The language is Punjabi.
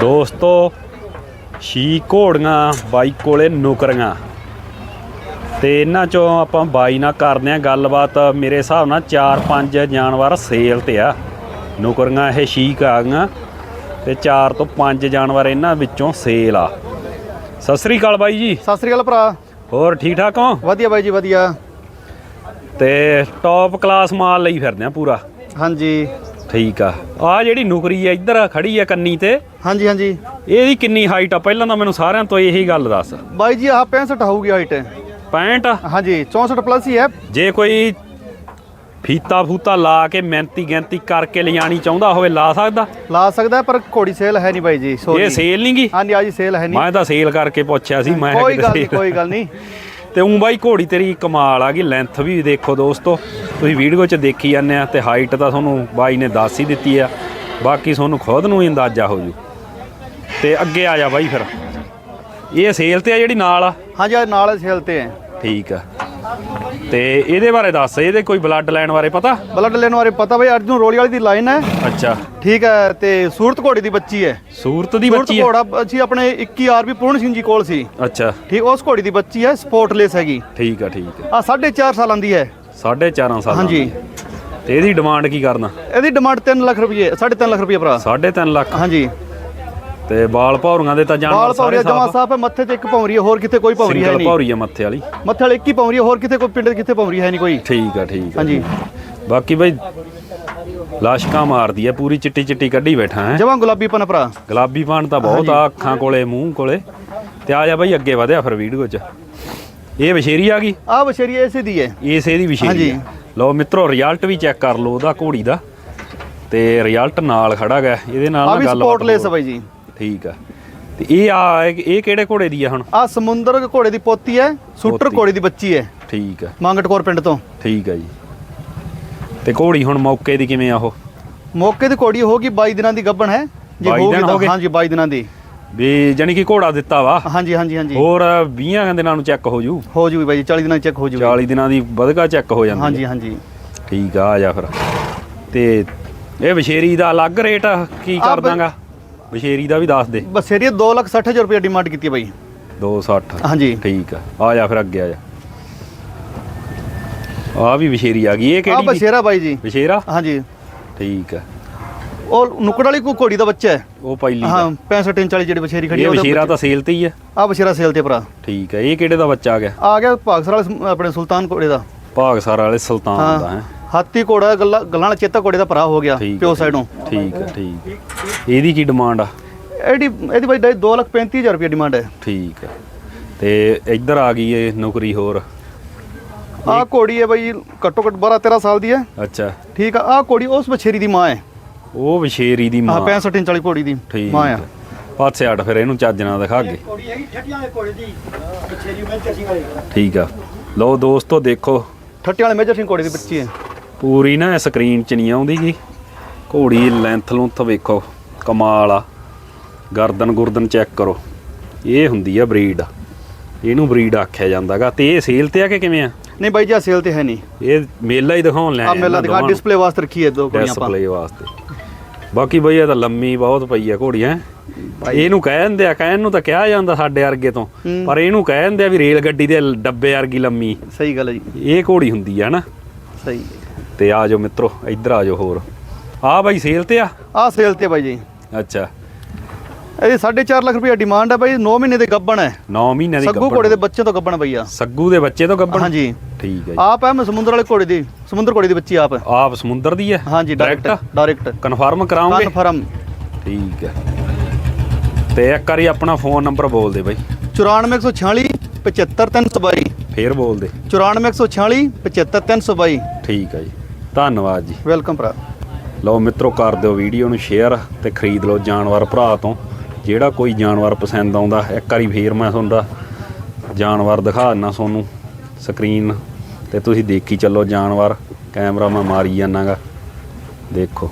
ਦੋਸਤੋ ਛੀ ਘੋੜੀਆਂ ਬਾਈ ਕੋਲੇ ਨੌਕਰੀਆਂ। ਤੇ ਇਹਨਾਂ ਚੋਂ ਆਪਾਂ ਬਾਈ ਨਾਲ ਕਰਦੇ ਆ ਗੱਲਬਾਤ। ਮੇਰੇ ਹਿਸਾਬ ਨਾਲ 4-5 ਜਾਨਵਰ ਸੇਲ ਤੇ ਆ। ਨੌਕਰੀਆਂ ਇਹ ਛੀਕ ਆ ਗਈਆਂ। ਤੇ 4 ਤੋਂ 5 ਜਾਨਵਰ ਇਹਨਾਂ ਵਿੱਚੋਂ ਸੇਲ ਆ। ਸਤਿ ਸ੍ਰੀ ਅਕਾਲ ਬਾਈ ਜੀ। ਸਤਿ ਸ੍ਰੀ ਅਕਾਲ ਭਰਾ। ਹੋਰ ਠੀਕ ਠਾਕ ਹੋ? ਵਧੀਆ ਬਾਈ ਜੀ ਵਧੀਆ। ਤੇ ਟੌਪ ਕਲਾਸ ਮਾਲ ਲਈ ਫਿਰਦੇ ਆ ਪੂਰਾ। ਹਾਂਜੀ। ਠੀਕ ਆ। ਆ ਜਿਹੜੀ ਨੌਕਰੀ ਆ ਇੱਧਰ ਖੜੀ ਆ ਕੰਨੀ ਤੇ। ਹਾਂਜੀ ਹਾਂਜੀ। ਇਹਦੀ ਕਿੰਨੀ ਹਾਈਟ ਆ? ਪਹਿਲਾਂ ਤਾਂ ਮੈਨੂੰ ਸਾਰਿਆਂ ਤੋਂ ਇਹੀ ਗੱਲ ਦੱਸ। ਬਾਈ ਜੀ ਆਹ 65 ਹੋਊਗੀ ਹਾਈਟ 65 ਹਾਂਜੀ 64 ਪਲੱਸ ਹੀ ਹੈ। ਜੇ ਕੋਈ ਫੀਤਾ ਫੂਤਾ ਲਾ ਕੇ ਮਿਹਨਤੀ ਗਿਣਤੀ ਕਰਕੇ ਲਿਜਾਣੀ ਚਾਹੁੰਦਾ ਹੋਵੇ ਲਾ ਸਕਦਾ? ਲਾ ਸਕਦਾ ਪਰ ਘੋੜੀ ਸੇਲ ਹੈ ਨਹੀਂ ਬਾਈ ਜੀ ਸੋਰੀ। ਇਹ ਸੇਲ ਨਹੀਂ ਗੀ? ਹਾਂਜੀ ਆਜੀ ਸੇਲ ਹੈ ਨਹੀਂ ਮੈਂ ਤਾਂ ਸੇਲ ਕਰਕੇ ਪੁੱਛਿਆ ਸੀ ਮੈਂ ਕੋਈ ਗੱਲ ਨਹੀਂ ਕੋਈ ਗੱਲ ਨਹੀਂ ਤੇ ਉਂ ਬਾਈ ਘੋੜੀ ਤੇਰੀ ਕਮਾਲ ਆ ਗਈ ਲੈਂਥ ਵੀ ਦੇਖੋ ਦੋਸਤੋ ਤੁਸੀਂ ਵੀਡੀਓ 'ਚ ਦੇਖੀ ਜਾਂਦੇ ਆ ਤੇ ਹਾਈਟ ਤਾਂ ਤੁਹਾਨੂੰ ਬਾਈ ਨੇ ਦੱਸ ਹੀ ਦਿੱਤੀ ਆ ਬਾਕੀ ਤੁਹਾਨੂੰ ਖੁਦ ਨੂੰ ਹੀ ਅੰਦਾਜ਼ਾ ਹੋ ਜੂ। ਤੇ ਅੱਗੇ ਆ ਜਾ ਬਾਈ ਫਿਰ। ਇਹ ਸੇਲ ਤੇ ਆ ਜਿਹੜੀ ਨਾਲ ਆ? ਹਾਂਜੀ ਆ ਨਾਲ ਸੇਲ ਤੇ ਹੈ ਠੀਕ ਆ। ਤੇ ਇਹਦੇ ਬਾਰੇ ਦੱਸ ਇਹਦੇ ਕੋਈ ਬਲੱਡ ਲੈਣ ਬਾਰੇ ਪਤਾ? ਬਲੱਡ ਲੈਣ ਬਾਰੇ ਪਤਾ ਬਾਈ ਅਰਜੁਨ ਰੋਲੀ ਵਾਲੀ ਦੀ ਲਾਈਨ ਹੈ। ਅੱਛਾ। ਠੀਕ ਹੈ ਤੇ ਸੂਰਤ ਘੋੜੀ ਦੀ ਬੱਚੀ ਹੈ। ਸੂਰਤ ਦੀ ਸੂਰਤ ਬੱਚੀ ਆ ਘੋੜਾ ਅਸੀਂ ਆਪਣੇ 21 ਆਰਬੀ ਪੂਰਨ ਸਿੰਘ ਜੀ ਕੋਲ ਸੀ। ਅੱਛਾ। ਠੀਕ ਉਸ ਘੋੜੀ ਦੀ ਬੱਚੀ ਹੈ ਸਪੋਰਟਲੈਸ ਹੈਗੀ। ਠੀਕ ਆ ਠੀਕ ਆ ਆ 4.5 ਸਾਲਾਂ ਦੀ ਹੈ। 4.5 ਸਾਲ ਹਾਂਜੀ। ਤੇ ਇਹਦੀ ਡਿਮਾਂਡ ਕੀ ਕਰਨਾ? ਇਹਦੀ ਡਿਮਾਂਡ 3 ਲੱਖ ਰੁਪਏ 3.5 ਲੱਖ ਰੁਪਏ ਭਰਾ। 3.5 ਲੱਖ। ਹਾਂਜੀ। ਤੇ ਬਾਲ ਭੌਰੀਆਂ ਦੇ ਤਾਂ ਜਾਨ ਬਾਲ ਪੌਰੀਆ ਜਮਾ ਸਾਫ਼ ਹੈ ਮੱਥੇ ਤੇ ਇੱਕ ਪੌਰੀ ਹੈ ਹੋਰ ਕਿਤੇ ਕੋਈ ਪੌਰੀ ਹੈ ਸਿੰਗਲ ਨਹੀਂ। ਭੌਰੀ ਆ ਮੱਥੇ ਵਾਲੀ। ਮੱਥੇ ਵਾਲੇ ਇੱਕ ਹੀ ਪੌਰੀ ਹੈ ਹੋਰ ਕਿਤੇ ਕੋਈ ਪਿੰਡ ਕਿਤੇ ਪੌਰੀ ਹੈ ਨਹੀਂ ਕੋਈ। ਠੀਕ ਆ ਠੀਕ ਆ। ਹਾਂਜੀ। ਬਾਕੀ ਬਈ ਲਾਸ਼ਕਾਂ ਮਾਰਦੀ ਆ ਪੂਰੀ ਚਿੱਟੀ ਚਿੱਟੀ ਕੱਢੀ ਬੈਠਾ ਹੈ। ਜਮਾ ਗੁਲਾਬੀ ਪਨ ਭਰਾ। ਗੁਲਾਬੀ ਪਾਣ ਤਾਂ ਬਹੁਤ ਆ ਅੱਖਾਂ ਕੋਲੇ ਮੂੰਹ ਕੋਲੇ। ਤੇ ਆ ਜਾ ਬਈ ਅੱਗੇ ਵਧਿਆ ਫਿਰ ਵੀਡੀਓ 'ਚ। ਇਹ ਵਿਸ਼ੇਰੀ ਆ ਗਈ? ਆ ਬਸ਼ੇਰੀ ਐਸੇ ਦੀ ਹੈ। ਇਸ ਇਹਦੀ ਵਿਸ਼ੇਰੀ ਹਾਂਜੀ। ਆ। ਲਓ ਮਿੱਤਰੋ ਰਿਜ਼ਲਟ ਵੀ ਚੈੱਕ ਕਰ ਲਓ ਉਹਦਾ ਘੋੜੀ ਦਾ। ਤੇ ਰਿਜ਼ਲਟ ਨਾਲ ਖੜਾ ਗਿਆ। ਇਹਦੇ ਨਾਲ ਆ ਨਾ ਵੀ ਗੱਲ ਸਪੋਰਟਲੈਸ ਹੈ ਬਾਈ ਜੀ। ਠੀਕ ਆ। ਤੇ ਇਹ ਆ ਇਹ ਕਿਹੜੇ ਘੋੜੇ ਦੀ ਆ ਹੁਣ? ਆ ਸਮੁੰਦਰ ਘੋੜੇ ਦੀ ਪੋਤੀ ਹੈ ਸੂਟਰ। ਘੋੜੇ ਦੀ ਬੱਚੀ ਹੈ। ਠੀਕ ਆ। ਮੰਗਟ ਕੌਰ ਪਿੰਡ ਤੋਂ। ਠੀਕ ਆ ਜੀ। ਤੇ ਘੋੜੀ ਹੁਣ ਮੌਕੇ ਦੀ ਕਿਵੇਂ ਆ ਉਹ? ਮੌਕੇ ਤੇ ਘੋੜੀ ਹੋਗੀ 22 ਦਿਨਾਂ ਦੀ ਗੱਭਣ ਹੈ। ਜੇ 22 ਹੋਊਗੀ ਦਿਨ ਤਾਂ ਹੋ ਗਏ? ਹਾਂਜੀ 22 ਦਿਨਾਂ ਦੀ। ਵੀ ਜਾਨੀ ਕਿ ਘੋੜਾ ਦਿੱਤਾ ਵਾ? ਹਾਂਜੀ ਹਾਂਜੀ ਹਾਂਜੀ। ਹੋਰ 20 ਦਿਨਾਂ ਨੂੰ ਚੈੱਕ ਹੋ ਜੂ? ਹੋ ਜੂਗੀ ਬਾਈ ਜੀ 40 ਦਿਨਾਂ ਚੈੱਕ ਹੋ ਜੂਗੀ। 40 ਦਿਨਾਂ ਦੀ ਵਧਗਾ ਚੈੱਕ ਹੋ ਜਾਂਦੀ ਹਾਂਜੀ। ਹਾਂਜੀ। ਠੀਕ ਆ ਆ ਜਾ ਫਿਰ। ਤੇ ਇਹ ਵਿਸ਼ੇਰੀ ਦਾ ਅਲੱਗ ਰੇਟ ਕੀ ਕਰ ਦਾਂਗਾ? ਵਿਸ਼ੇਰੀ ਦਾ ਵੀ ਦੱਸ ਦੇ। ਬਸੇਰੀ 2 ਲੱਖ 60 ਹਜ਼ਾਰ ਰੁਪਏ ਡਿਮਾਂਡ ਕੀਤੀ ਹੈ ਬਾਈ। 260 ਹਾਂਜੀ। ਠੀਕ ਆ। ਆ ਜਾ ਫਿਰ ਅੱਗੇ ਆ ਜਾ। ਆ ਵੀ ਵਿਸ਼ੇਰੀ ਆ ਗਈ। ਇਹ ਆ ਕਿਹੜੀ ਜੀ? ਬਸ਼ੇਰਾ ਬਾਈ ਜੀ। ਵਿਸ਼ੇਰਾ ਹਾਂਜੀ। ਠੀਕ ਆ। ਉਹ ਨੁੱਕੜ ਵਾਲੀ ਕੋ ਘੋੜੀ ਦਾ ਬੱਚਾ ਹੈ। ਉਹ ਪਹਿਲੀ ਹਾਂ ਦਾ 65 ਇੰਚ ਵਾਲੀ ਜਿਹੜੀ ਬਸ਼ੇਰੀ ਖੜੀ ਇਹ ਹੈ ਵਿਸ਼ੇਰਾ ਤਾਂ ਸੇਲ ਤੇ ਹੀ ਆ। ਆ ਬਸ਼ੇਰਾ ਸੇਲ ਤੇ ਭਰਾ। ਠੀਕ ਆ। ਇਹ ਕਿਹੜੇ ਦਾ ਬੱਚਾ ਆ ਗਿਆ? ਆ ਗਿਆ ਭਾਗਸਰ ਵਾਲੇ ਸ- ਆਪਣੇ ਸੁਲਤਾਨ ਘੋੜੇ ਦਾ। ਭਾਗਸਰ ਵਾਲੇ ਸੁਲਤਾਨ ਦਾ ਹੈ। ਹਾਂ। ਹਾਥੀ ਘੋੜਾ ਗੱਲਾਂ ਗੱਲਾਂ ਵਾਲਾ ਚੇਤਾ ਘੋੜੇ ਦਾ ਭਰਾ ਹੋ ਗਿਆ ਠੀਕ ਪਿਓ ਸਾਈਡੋਂ। ਠੀਕ ਆ ਠੀਕ ਇਹਦੀ ਕੀ ਡਿਮਾਂਡ ਆ? ਇਹਦੀ ਇਹਦੀ ਬਾਈ 2 ਲੱਖ 35 ਹਜ਼ਾਰ ਰੁਪਏ ਡਿਮਾਂਡ ਹੈ। ਠੀਕ ਆ ਤੇ ਇੱਧਰ ਆ ਗਈ ਇਹ ਨੌਕਰੀ ਹੋਰ। ਆ ਘੋੜੀ ਹੈ ਬਾਈ ਘੱਟੋ ਘੱਟ 12 13 ਸਾਲ ਦੀ ਹੈ। ਅੱਛਾ। ਠੀਕ ਆ ਆ ਘੋੜੀ ਉਸ ਬਛੇਰੀ ਦੀ ਮਾਂ ਹੈ। ਉਹ ਵਿਸ਼ੇਰੀ ਦੀ ਆ ਮਾਂ। 65 ਇੰਚ ਵਾਲੀ ਘੋੜੀ ਦੀ ਠੀਕ ਮਾਂ ਆ ਆ। ਪਾਸੇ ਹਟ ਫਿਰ ਇਹਨੂੰ ਚੱਜ ਨਾਲ ਦਿਖਾ ਕੇ ਕੋੜੀ ਹੈਗੀ ਠੱਟੀਆਂ ਦੇ ਕੋੜੇ ਦੀ। ਬਛੇਰੀ ਮੈਂ ਤੇ ਅਸੀਂ ਵਾਲੇ ਠੀਕ ਆ। ਲਓ ਦੋਸਤੋ ਦੇਖੋ। ਠੱਟੇ ਵਾਲੇ ਮੇਜਰ ਸਿੰਘ ਘੋੜੇ ਦੀ ਬੱਚੀ ਹੈ। ਪੂਰੀ ਨਾ ਸਕਰੀਨ 'ਚ ਨਹੀਂ ਆਉਂਦੀ ਗੀ ਘੋੜੀ ਲੈਂਥ ਲੁੰਥ ਵੇਖੋ ਕਮਾਲ ਆ। ਗਰਦਨ ਗੁਰਦਨ ਚੈੱਕ ਕਰੋ। ਇਹ ਹੁੰਦੀ ਆ ਬਰੀਡ ਇਹਨੂੰ ਬਰੀਡ ਆਖਿਆ ਜਾਂਦਾਗਾ। ਤੇ ਇਹ ਸੇਲ ਤੇ ਆ ਕਿ ਕਿਵੇਂ ਆ? ਨਹੀਂ ਬਾਈ ਜੀ ਆ ਸੇਲ ਤੇ ਹੈ ਨਹੀਂ। ਇਹ ਮੇਲਾ ਹੀ ਦਿਖਾਉਣ ਲੈ ਆ ਮੇਲਾ ਦਿਖਾ ਡਿਸਪਲੇ ਵਾਸਤੇ ਰੱਖੀ ਹੈ ਦੋ ਘੋੜੀਆਂ ਆਪਾਂ। ਡਿਸਪਲੇ ਵਾਸਤੇ। ਬਾਕੀ ਬਈ ਇਹ ਤਾਂ ਲੰਮੀ ਬਹੁਤ ਪਈ ਆ ਘੋੜੀ ਹੈ। ਇਹਨੂੰ ਕਹਿ ਦਿੰਦੇ ਆ ਕਹਿਣ ਨੂੰ ਤਾਂ ਕਿਹਾ ਜਾਂਦਾ ਸਾਡੇ ਵਰਗੇ ਤੋਂ। ਪਰ ਇਹਨੂੰ ਕਹਿ ਦਿੰਦੇ ਆ ਵੀ ਰੇਲ ਗੱਡੀ ਦੇ ਡੱਬੇ ਵਰਗੀ ਲੰਮੀ। ਸਹੀ ਗੱਲ ਹੈ ਜੀ। ਇਹ ਘੋੜੀ ਹੁੰਦੀ ਆ ਨਾ। ਸਹੀ ਤੇ ਆ ਜਾਓ ਮਿੱਤਰੋ ਇੱਧਰ ਆ ਜਾਓ ਹੋਰ। ਆ ਬਾਈ ਸੇਲ ਤੇ ਆ? ਆ ਸੇਲ ਤੇ ਬਾਈ ਜੀ। ਅੱਛਾ। ਇਹਦੀ 4.5 ਲੱਖ ਰੁਪਏ ਡਿਮਾਂਡ ਹੈ ਬਾਈ 9 ਮਹੀਨੇ ਦੇ ਗੱਬਣ ਹੈ। 9 ਮਹੀਨਿਆਂ ਦੀ ਸੱਗੂ। ਘੋੜੇ ਦੇ ਬੱਚੇ ਤੋਂ ਗੱਬਣ ਬਈ ਆ। ਸੱਗੂ ਦੇ ਬੱਚੇ ਤੋਂ ਗੱਬਣ? ਹਾਂਜੀ। ਠੀਕ ਹੈ ਜੀ। ਆਪ ਹੈ ਮੈਂ ਸਮੁੰਦਰ ਵਾਲੇ ਘੋੜੇ ਦੀ ਸਮੁੰਦਰ ਘੋੜੇ ਦੀ ਬੱਚੀ ਆਪ। ਹੈ ਆਪ ਸਮੁੰਦਰ ਦੀ ਹੈ? ਹਾਂਜੀ ਡਾਇਰੈਕਟ ਡਾਇਰੈਕਟ ਕਨਫਰਮ ਕਰਾਉਂਗੇ ਕਨਫਰਮ ਠੀਕ ਹੈ ਤੇ ਇੱਕ ਵਾਰੀ ਆਪਣਾ ਫੋਨ ਨੰਬਰ ਬੋਲ ਦੇ ਬਾਈ। 94146 75322 ਫੇਰ ਬੋਲ ਦੇ। 94146 75322 ਠੀਕ ਹੈ ਜੀ। ਧੰਨਵਾਦ ਜੀ। ਵੈਲਕਮ ਭਰਾ। ਲਓ ਮਿੱਤਰੋ ਕਰ ਦਿਓ ਵੀਡੀਓ ਨੂੰ ਸ਼ੇਅਰ ਤੇ ਖਰੀਦ ਲਓ ਜਾਨਵਰ ਭਰਾ ਤੋਂ। ਜਿਹੜਾ ਕੋਈ ਜਾਨਵਰ ਪਸੰਦ ਆਉਂਦਾ ਇੱਕ ਵਾਰੀ ਫੇਰ ਮੈਂ ਤੁਹਾਨੂੰ ਦਾ ਜਾਨਵਰ ਦਿਖਾ ਦਿੰਨਾ ਤੁਹਾਨੂੰ ਸਕਰੀਨ ਤੇ ਤੁਸੀਂ ਦੇਖੀ ਚੱਲੋ ਜਾਨਵਰ ਕੈਮਰਾ ਮੈਂ ਮਾਰੀ ਜਾਨਾਗਾ ਦੇਖੋ।